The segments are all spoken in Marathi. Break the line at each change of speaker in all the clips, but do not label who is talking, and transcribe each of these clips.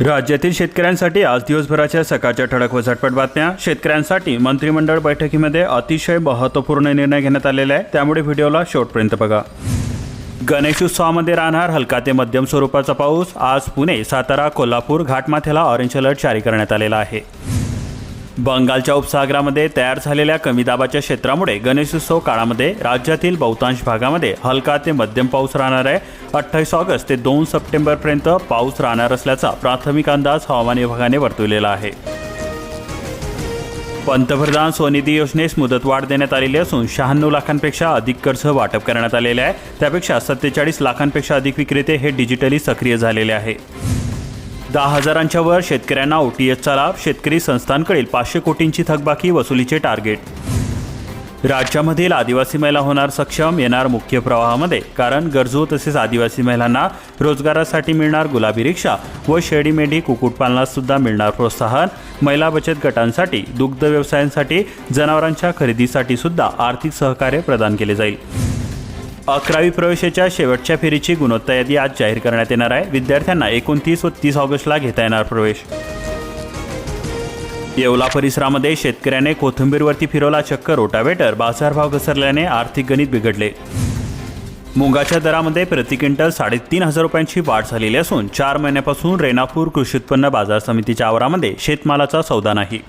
राज्यातील शेतकऱ्यांसाठी आज दिवसभराच्या सकाळच्या ठळक व झटपट बातम्या. शेतकऱ्यांसाठी मंत्रिमंडळ बैठकीमध्ये अतिशय महत्त्वपूर्ण निर्णय घेण्यात आलेला आहे. त्यामुळे व्हिडिओला शेवटपर्यंत बघा. गणेशोत्सवामध्ये राहणार हलका ते मध्यम स्वरूपाचा पाऊस. आज पुणे सातारा कोल्हापूर घाटमाथ्याला ऑरेंज अलर्ट जारी करण्यात आलेला आहे. बंगालच्या उपसागरामध्ये तयार झालेल्या कमी दाबाच्या क्षेत्रामुळे गणेशोत्सव काळामध्ये राज्यातील बहुतांश भागामध्ये हलका ते मध्यम पाऊस राहणार आहे. अठ्ठावीस ऑगस्ट ते दोन सप्टेंबरपर्यंत पाऊस राहणार असल्याचा प्राथमिक अंदाज हवामान विभागाने वर्तवलेला आहे. पंतप्रधान स्वनिधी योजनेस मुदतवाढ देण्यात आलेली असून शहाण्णव लाखांपेक्षा अधिक कर्ज वाटप करण्यात आलेले आहे. त्यापेक्षा सत्तेचाळीस लाखांपेक्षा अधिक विक्रेते हे डिजिटली सक्रिय झालेले आहे. दहा हजारांच्या वर शेतकऱ्यांना ओ टी लाभ शेतकरी संस्थांकडील पाचशे कोटींची थकबाकी वसुलीचे टार्गेट राज्यामधील आदिवासी महिला होणार सक्षम येणार मुख्य प्रवाहामध्ये कारण गरजू तसेच आदिवासी महिलांना रोजगारासाठी मिळणार गुलाबी रिक्षा व शेडी मेंढी कुक्कुटपालनातसुद्धा मिळणार प्रोत्साहन. महिला बचत गटांसाठी दुग्ध व्यवसायांसाठी जनावरांच्या खरेदीसाठी सुद्धा आर्थिक सहकार्य प्रदान केले जाईल. अकरावी प्रवेशाच्या शेवटच्या फेरीची गुणवत्ता यादी आज जाहीर करण्यात येणार आहे. विद्यार्थ्यांना एकोणतीस व तीस ऑगस्टला घेता येणार प्रवेश. येवला परिसरामध्ये शेतकऱ्याने कोथिंबीरवरती फिरवला चक्क रोटावेटर. बाजारभाव घसरल्याने आर्थिक गणित बिघडले. मुगाच्या दरामध्ये प्रति क्विंटल साडेतीन हजार रुपयांची वाढ झालेली असून चार महिन्यापासून रेणापूर कृषी उत्पन्न बाजार समितीच्या आवारामध्ये शेतमालाचा सौदा नाही.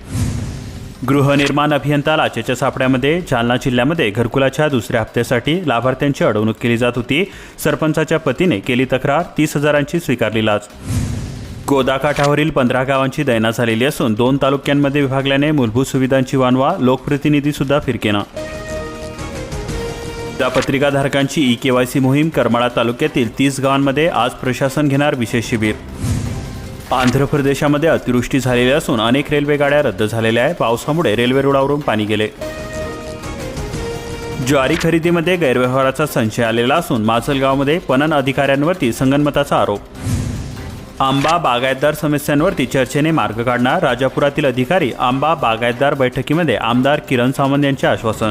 गृहनिर्माण अभियंता लाचेच्या सापड्यामध्ये जालना जिल्ह्यामध्ये घरकुलाच्या दुसऱ्या हप्त्यासाठी लाभार्थ्यांची अडवणूक केली जात होती. सरपंचाच्या पतीने केली तक्रार तीस हजारांची स्वीकारली लाच. गोदाकाठावरील पंधरा गावांची दैना झालेली असून दोन तालुक्यांमध्ये विभागल्याने मूलभूत सुविधांची वानवा लोकप्रतिनिधी सुद्धा फिरकेना. त्या पत्रिकाधारकांची ई सी मोहीम करमाळा तालुक्यातील तीस गावांमध्ये आज प्रशासन घेणार विशेष शिबिर. आंध्र प्रदेशामध्ये अतिवृष्टी झालेली असून अनेक रेल्वे गाड्या रद्द झालेल्या आहे पावसामुळे रेल्वे रुळावरून पाणी गेले. ज्वारी खरेदीमध्ये गैरव्यवहाराचा संशय आलेला असून माजलगावमध्ये पणन अधिकाऱ्यांवरती संगनमताचा आरोप. आंबा बागायतदार समस्यांवरती चर्चेने मार्ग काढणार राजापुरातील अधिकारी आंबा बागायतदार बैठकीमध्ये आमदार किरण सावंत यांचे आश्वासन.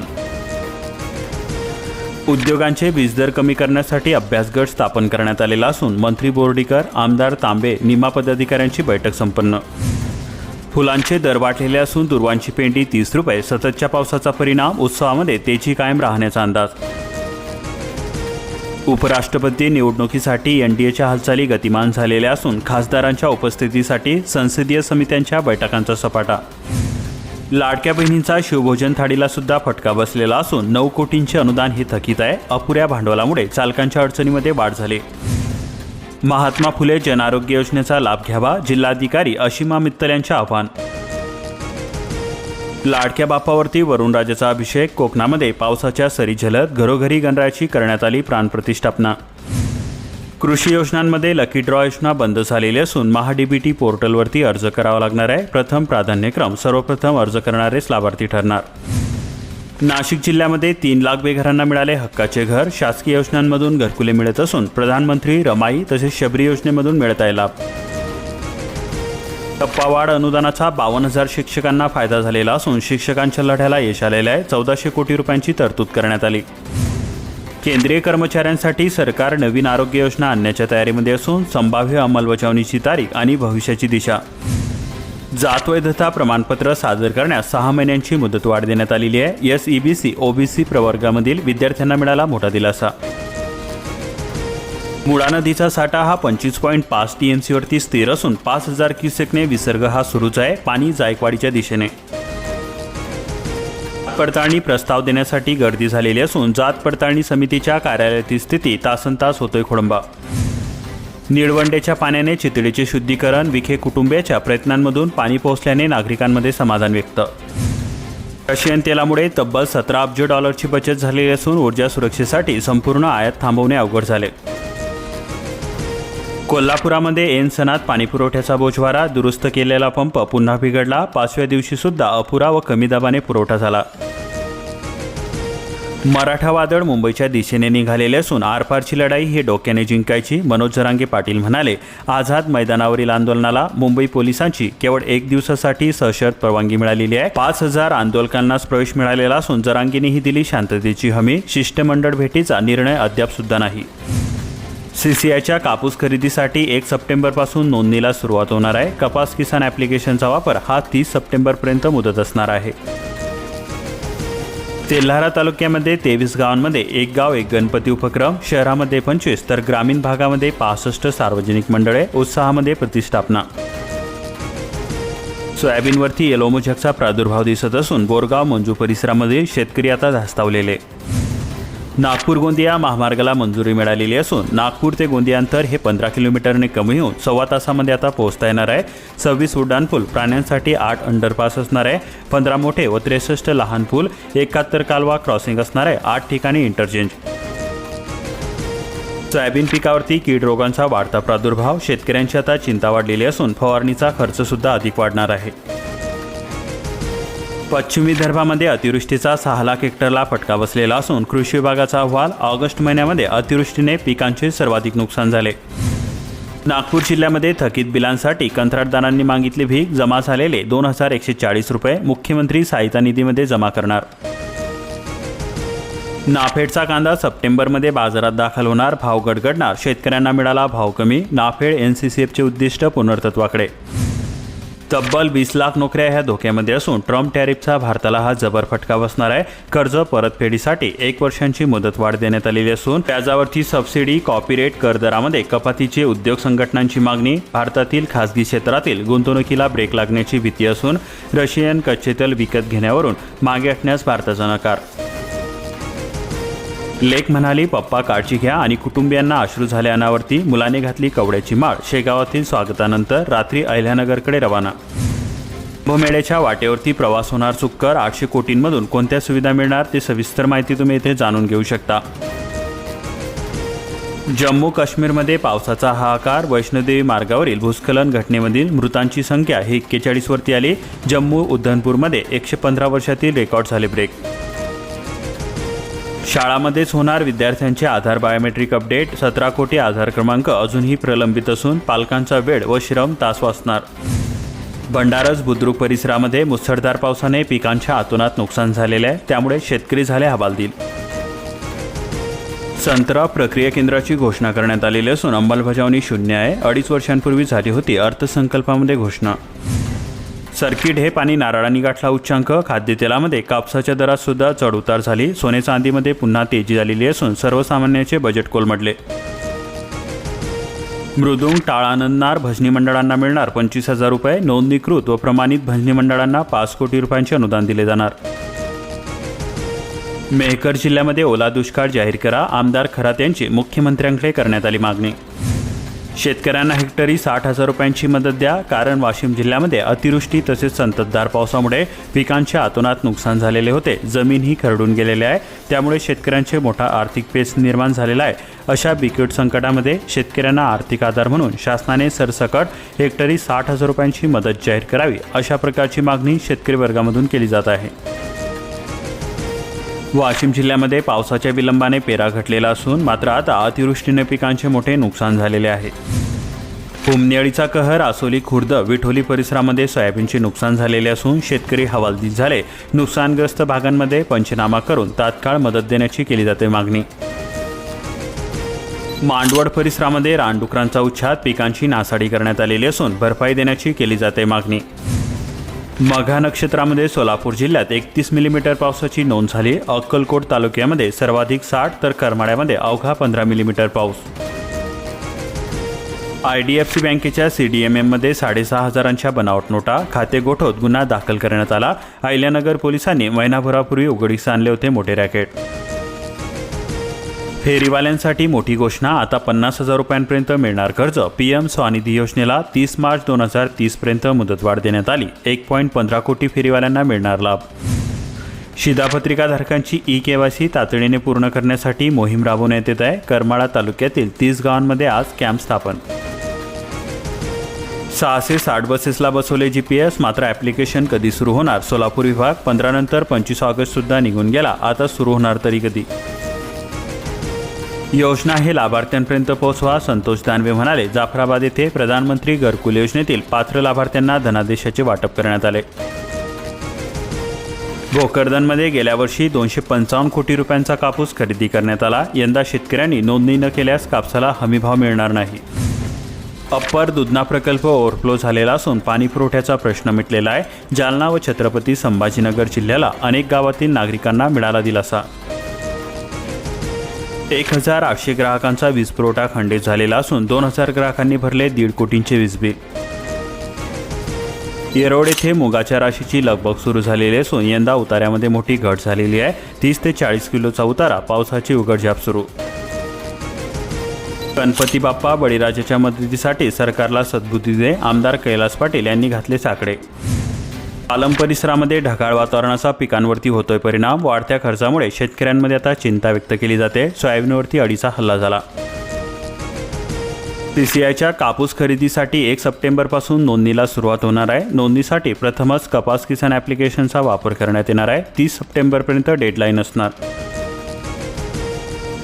उद्योगांचे वीजदर कमी करण्यासाठी अभ्यासगट स्थापन करण्यात आलेला असून मंत्री बोर्डीकर आमदार तांबे निमा पदाधिकाऱ्यांची बैठक संपन्न. फुलांचे दर वाढलेले असून दुर्वांची पेंडी तीस रुपये सततच्या पावसाचा परिणाम उत्सवामध्ये तेजी कायम राहण्याचा अंदाज. उपराष्ट्रपती निवडणुकीसाठी एनडीएच्या हालचाली गतिमान झालेल्या असून खासदारांच्या उपस्थितीसाठी संसदीय समित्यांच्या बैठकांचा सपाटा. लाडक्या बहिणींचा शिवभोजन थाळीला सुद्धा फटका बसलेला असून नऊ कोटींचे अनुदान हे थकीत आहे. अपुऱ्या भांडवलामुळे चालकांच्या अडचणीमध्ये वाढ झाली. महात्मा फुले जनआरोग्य योजनेचा लाभ घ्यावा जिल्हाधिकारी अशिमा मित्तल यांचे आवाहन लाडक्या बापावरती वरुणराजाचा अभिषेक कोकणामध्ये पावसाच्या सरी झलत घरोघरी गणरायाची करण्यात आली प्राणप्रतिष्ठापना कृषी योजनांमध्ये लकी ड्रॉ योजना बंद झालेली असून महाडीबीटी पोर्टलवरती अर्ज करावा लागणार आहे. प्रथम प्राधान्यक्रम सर्वप्रथम अर्ज करणारेच लाभार्थी ठरणार. नाशिक जिल्ह्यामध्ये तीन लाख बेघरांना मिळाले हक्काचे घर. शासकीय योजनांमधून घरकुले मिळत असून प्रधानमंत्री रमाई तसेच शबरी योजनेमधून मिळत आहे लाभ. टप्पावाढ अनुदानाचा बावन्न हजार शिक्षकांना फायदा झालेला असून शिक्षकांच्या लढ्याला यश आलेलं आहे. चौदाशे कोटी रुपयांची तरतूद करण्यात आली. केंद्रीय कर्मचाऱ्यांसाठी सरकार नवीन आरोग्य योजना आणण्याच्या तयारीमध्ये असून संभाव्य अंमलबजावणीची तारीख आणि भविष्याची दिशा. जात वैधता प्रमाणपत्र सादर करण्यास सहा महिन्यांची मुदतवाढ देण्यात आलेली आहे. S E B C OBC प्रवर्गामधील विद्यार्थ्यांना मिळाला मोठा दिलासा. मुळा नदीचा साठा हा पंचवीस पॉईंट पाच टी एम सीवरती स्थिर असून पाच हजार क्युसेकने विसर्ग हा सुरूच आहे पाणी जायकवाडीच्या दिशेने. पडताळणी प्रस्ताव देण्यासाठी गर्दी झालेली असून जात पडताळणी समितीच्या कार्यालयातील स्थिती तासन तास होतोय खोळंबा निळवंडेच्या पाण्याने चितळीचे शुद्धीकरण विखे कुटुंबियाच्या प्रयत्नांमधून पाणी पोहोचल्याने नागरिकांमध्ये समाधान व्यक्त. रशियन तेलामुळे तब्बल सतरा अब्ज डॉलरची बचत झालेली असून ऊर्जा सुरक्षेसाठी संपूर्ण आयात थांबवणे अवघड झाले. कोल्हापुरामध्ये ऐन सणात पाणीपुरवठ्याचा बोजवारा दुरुस्त केलेला पंप पुन्हा बिघडला. पाचव्या दिवशी सुद्धा अपुरा व कमी दाबाने पुरवठा झाला. मराठा वादळ मुंबईच्या दिशेने निघालेले असून आरपारची लढाई ही डोक्याने जिंकायची मनोज जरांगे पाटील म्हणाले आझाद मैदानावरील आंदोलनाला मुंबई पोलिसांची केवळ एक दिवसासाठी सशर्त परवानगी मिळालेली आहे. पाच हजार आंदोलकांनाच प्रवेश मिळालेला असून जरांगेनेही दिली शांततेची हमी. शिष्टमंडळ भेटीचा निर्णय अद्याप सुद्धा नाही. सीसीआयच्या कापूस खरेदीसाठी एक सप्टेंबरपासून नोंदणीला सुरुवात होणार आहे. कपास किसान ॲप्लिकेशनचा वापर हा तीस सप्टेंबरपर्यंत मुदत असणार आहे. तेल्हारा तालुक्यामध्ये तेवीस गावांमध्ये एक गाव एक गणपती उपक्रम शहरामध्ये पंचवीस तर ग्रामीण भागामध्ये पासष्ट सार्वजनिक मंडळे उत्साहामध्ये प्रतिष्ठापना. सोयाबीनवरती येलोमोझकचा प्रादुर्भाव दिसत असून बोरगाव मंजू परिसरामध्ये शेतकरी आता धास्तावलेले. नागपूर गोंदिया महामार्गाला मंजुरी मिळालेली असून नागपूर ते गोंदिया अंतर हे पंधरा किलोमीटरने कमी होऊन सव्वा तासामध्ये आता पोहोचता येणार आहे. सव्वीस उड्डाणपूल प्राण्यांसाठी आठ अंडरपास असणार आहे. पंधरा मोठे व त्रेसष्ट लहान पूल एकाहत्तर कालवा क्रॉसिंग असणार आहे. आठ ठिकाणी इंटरचेंज सोयाबीन पिकावरती कीड रोगांचा वाढता प्रादुर्भाव शेतकऱ्यांची आता चिंता वाढलेली असून फवारणीचा खर्चसुद्धा अधिक वाढणार आहे. पश्चिम विदर्भामध्ये अतिवृष्टीचा सहा लाख हेक्टरला फटका बसलेला असून कृषी विभागाचा अहवाल ऑगस्ट महिन्यामध्ये अतिवृष्टीने पिकांचे सर्वाधिक नुकसान झाले. नागपूर जिल्ह्यामध्ये थकीत बिलांसाठी कंत्राटदारांनी मागितली भीक जमा झालेले दोन हजार एकशे चाळीस रुपये मुख्यमंत्री सहायता निधीमध्ये जमा करणार. नाफेडचा कांदा सप्टेंबरमध्ये बाजारात दाखल होणार भाव गडगडणार शेतकऱ्यांना मिळाला भाव कमी नाफेड एन सी सी एफचे उद्दिष्ट पुनर्तत्वाकडे. तब्बल वीस लाख नोकऱ्या ह्या धोक्यामध्ये असून ट्रम्प टॅरिफचा भारताला हा जबर फटका बसणार आहे. कर्ज परतफेडीसाठी एक वर्षांची मुदतवाढ देण्यात आलेली असून व्याजावरती सबसिडी कॉपीरेट करदरामध्ये कपातीची उद्योग संघटनांची मागणी भारतातील खासगी क्षेत्रातील गुंतवणुकीला ब्रेक लागण्याची भीती असून रशियन कच्चे तेल विकत घेण्यावरून मागे हटण्यास भारताचा नकार लेख म्हणाली पप्पा काळजी घ्या आणि कुटुंबियांना अश्रू झाले अनावरती मुलाने घातली कवड्याची माळ. शेगावातील स्वागतानंतर रात्री अहिल्यानगरकडे रवाना. कुंभमेळ्याच्या वाटेवरती प्रवास होणार सुक्कर आठशे कोटींमधून कोणत्या सुविधा मिळणार ते सविस्तर माहिती तुम्ही इथे जाणून घेऊ शकता. जम्मू काश्मीरमध्ये पावसाचा हाहाकार वैष्णोदेवी मार्गावरील भूस्खलन घटनेमधील मृतांची संख्या ही एक्केचाळीसवरती आली. जम्मू उद्धनपूरमध्ये एकशे पंधरा वर्षातील रेकॉर्ड झाले ब्रेक. शाळामध्येच होणार विद्यार्थ्यांचे आधार बायोमेट्रिक अपडेट सतरा कोटी आधार क्रमांक अजूनही प्रलंबित असून पालकांचा वेळ व श्रम तास वाचणार. भंडारज बुद्रुक परिसरामध्ये मुसळधार पावसाने पिकांच्या आतोनात नुकसान झालेले आहे त्यामुळे शेतकरी झाले हवालदिल. संत्रा प्रक्रिया केंद्राची घोषणा करण्यात आलेली असून अंमलबजावणी शून्य आहे अडीच वर्षांपूर्वी झाली होती अर्थसंकल्पामध्ये घोषणा. सर्किट हे पाणी नारळांनी गाठला उच्चांक. खाद्यतेलामध्ये कापसाच्या दरात सुद्धा चढउतार झाली. सोने चांदीमध्ये पुन्हा तेजी झालेली असून सर्वसामान्यांचे बजेट कोलमडले. मृदुंग टाळ आनंदनार भजनी मंडळांना मिळणार पंचवीस हजार रुपये. नोंदणीकृत व प्रमाणित भजनी मंडळांना पाच कोटी रुपयांचे अनुदान दिले जाणार. मेहकर जिल्ह्यामध्ये ओला दुष्काळ जाहीर करा. आमदार खरात यांची मुख्यमंत्र्यांकडे करण्यात आली मागणी. शेतकऱ्यांना हेक्टरी साठ हजार रुपयांची मदत द्या कारण वाशिम जिल्ह्यामध्ये अतिवृष्टी तसेच संततधार पावसामुळे पिकांच्या आतोनात नुकसान झालेले होते. जमीनही खरडून गेलेले आहे. त्यामुळे शेतकऱ्यांचे मोठा आर्थिक पेच निर्माण झालेला आहे. अशा बिकट संकटामध्ये शेतकऱ्यांना आर्थिक आधार म्हणून शासनाने सरसकट हेक्टरी साठ हजार रुपयांची मदत जाहीर करावी अशा प्रकारची मागणी शेतकरी वर्गामधून केली जात आहे. वाशिम जिल्ह्यामध्ये पावसाच्या विलंबाने पेरा घटलेला असून मात्र आता अतिवृष्टीने पिकांचे मोठे नुकसान झालेले आहे. हुमनेळीचा कहर आसोली खुर्द विठोली परिसरामध्ये सोयाबीनचे नुकसान झालेले असून शेतकरी हवालदिल झाले. नुकसानग्रस्त भागांमध्ये पंचनामा करून तात्काळ मदत देण्याची केली जाते मागणी. मांडवड परिसरामध्ये रानडुकरांचा उच्छाद पिकांची नासाडी करण्यात आलेली असून भरपाई देण्याची केली जाते मागणी. मघा नक्षत्रामध्ये सोलापूर जिल्ह्यात एकतीस मिलीमीटर पावसाची नोंद झाली. अक्कलकोट तालुक्यामध्ये सर्वाधिक साठ तर करमाळ्यामध्ये अवघा पंधरा मिलीमीटर पाऊस. आय डी एफ सी बँकेच्या सी डी एम एममध्ये साडेसहा हजारांच्या बनावट नोटा खाते गोठवत गुन्हा दाखल करण्यात आला. अहिल्यानगर पोलिसांनी महिनाभरापूर्वी उघडीस आणले होते मोठे रॅकेट. फेरीवाल्यांसाठी मोठी घोषणा आता पन्नास हजार रुपयांपर्यंत मिळणार कर्ज. पीएम स्वनिधी योजनेला तीस मार्च दोन हजार तीसपर्यंत मुदतवाढ देण्यात आली. एक पॉईंट पंधरा कोटी फेरीवाल्यांना मिळणार लाभ. शिधापत्रिकाधारकांची ई केवायसी तातडीने पूर्ण करण्यासाठी मोहीम राबवण्यात येत आहे. करमाळा तालुक्यातील तीस गावांमध्ये आज कॅम्प स्थापन. सहाशे साठ बसेसला बसवले जी पी एस मात्र ॲप्लिकेशन कधी सुरू होणार? सोलापूर विभाग पंधरा नंतर पंचवीस ऑगस्टसुद्धा निघून गेला. आता सुरू होणार तरी कधी? योजना हे लाभार्थ्यांपर्यंत पोहोचवा संतोष दानवे म्हणाले. जाफराबाद येथे प्रधानमंत्री घरकुल योजनेतील पात्र लाभार्थ्यांना धनादेशाचे वाटप करण्यात आले. भोकरदनमध्ये गेल्या वर्षी दोनशे पंचावन्न कोटी रुपयांचा कापूस खरेदी करण्यात आला. यंदा शेतकऱ्यांनी नोंदणी न केल्यास कापसाला हमीभाव मिळणार नाही. अप्पर दुधना प्रकल्प ओव्हरफ्लो झालेला असून पाणी पुरवठ्याचा प्रश्न मिटलेला आहे. जालना व छत्रपती संभाजीनगर जिल्ह्याला अनेक गावातील नागरिकांना मिळाला दिलासा. एक हजार आठशे ग्राहकांचा वीज पुरवठा खंडित झालेला असून दोन हजार ग्राहकांनी भरले दीड कोटींचे वीज बिल. येरोड येथे मुगाच्या राशीची लगबग सुरू झालेली असून यंदा उतार्यामध्ये मोठी घट झालेली आहे. तीस ते चाळीस किलोचा उतारा पावसाची उघडझाप सुरू. गणपती बाप्पा बळीराजाच्या मदतीसाठी सरकारला सद्बुद्धी दे आमदार कैलास पाटील यांनी घातले साकडे. पालम परिसरामध्ये ढगाळ वातावरणाचा पिकांवरती होतोय परिणाम. वाढत्या खर्चामुळे शेतकऱ्यांमध्ये आता चिंता व्यक्त केली जाते. सोयाबीनवरती अडीचा हल्ला झाला. सीसीआयच्या कापूस खरेदीसाठी एक सप्टेंबरपासून नोंदणीला सुरुवात होणार आहे. नोंदणीसाठी प्रथमच कपास किसान ॲप्लिकेशनचा वापर करण्यात येणार आहे. तीस सप्टेंबरपर्यंत डेडलाईन असणार.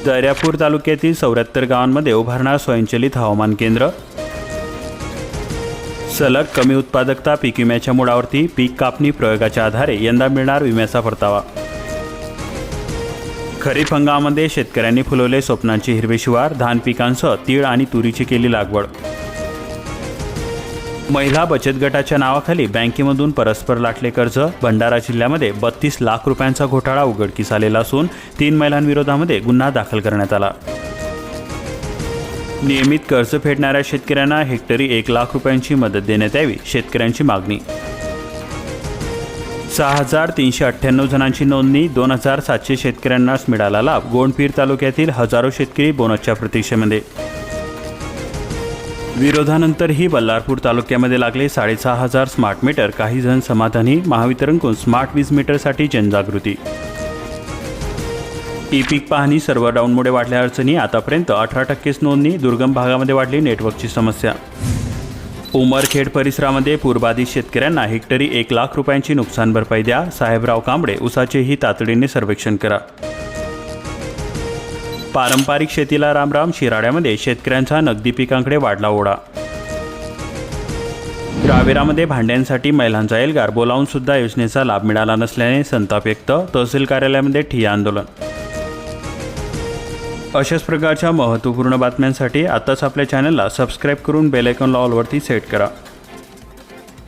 दर्यापूर तालुक्यातील चौऱ्याहत्तर गावांमध्ये उभारणार स्वयंचलित हवामान केंद्र सलग कमी उत्पादकता पीक विम्याच्या मुळावरती पीक कापणी प्रयोगाच्या आधारे यंदा मिळणार विम्याचा परतावा. खरीप हंगामामध्ये शेतकऱ्यांनी फुलवले स्वप्नांची हिरवे शिवार धान पिकांसह तीळ आणि तुरीची केली लागवड. महिला बचत गटाच्या नावाखाली बँकेमधून परस्पर लाटले कर्ज भंडारा जिल्ह्यामध्ये बत्तीस लाख रुपयांचा घोटाळा उघडकीस आलेला असून तीन महिलांविरोधामध्ये गुन्हा दाखल करण्यात आला. नियमित कर्ज फेडणाऱ्या शेतकऱ्यांना हेक्टरी एक लाख रुपयांची मदत देण्यात यावी शेतकऱ्यांची मागणी. सहा हजार तीनशे अठ्ठ्याण्णव जणांची नोंदणी दोन हजार सातशे शेतकऱ्यांनाच मिळाला लाभ गोंडपीर तालुक्यातील हजारो शेतकरी बोनसच्या प्रतीक्षेमध्ये. विरोधानंतरही बल्लारपूर तालुक्यामध्ये लागले साडेसहा हजार स्मार्ट मीटर काही जण समाधानी महावितरणकडून स्मार्ट वीज मीटरसाठी जनजागृती. ई पीक पाहणी सर्व डाऊनमुळे वाढल्या अडचणी. आतापर्यंत अठरा टक्केच नोंदणी दुर्गम भागामध्ये वाढली नेटवर्कची समस्या. उमरखेड परिसरामध्ये पूरबाधित शेतकऱ्यांना हेक्टरी एक लाख रुपयांची नुकसान भरपाई द्या. साहेबराव कांबळे उसाचेही तातडीने सर्वेक्षण करा. पारंपरिक शेतीला रामराम शिराड्यामध्ये शेतकऱ्यांचा नगदी पिकांकडे वाढला ओढा. रावेरामध्ये भांड्यांसाठी महिलांचा एल्गार बोलावून सुद्धा योजनेचा लाभ मिळाला नसल्याने संताप व्यक्त. तहसील कार्यालयामध्ये ठिय्या आंदोलन. अशाच प्रकारच्या महत्त्वपूर्ण बातम्यांसाठी आताच आपल्या चॅनलला सबस्क्राईब करून बेलायकॉन लॉलवरती ऑलवरती सेट करा.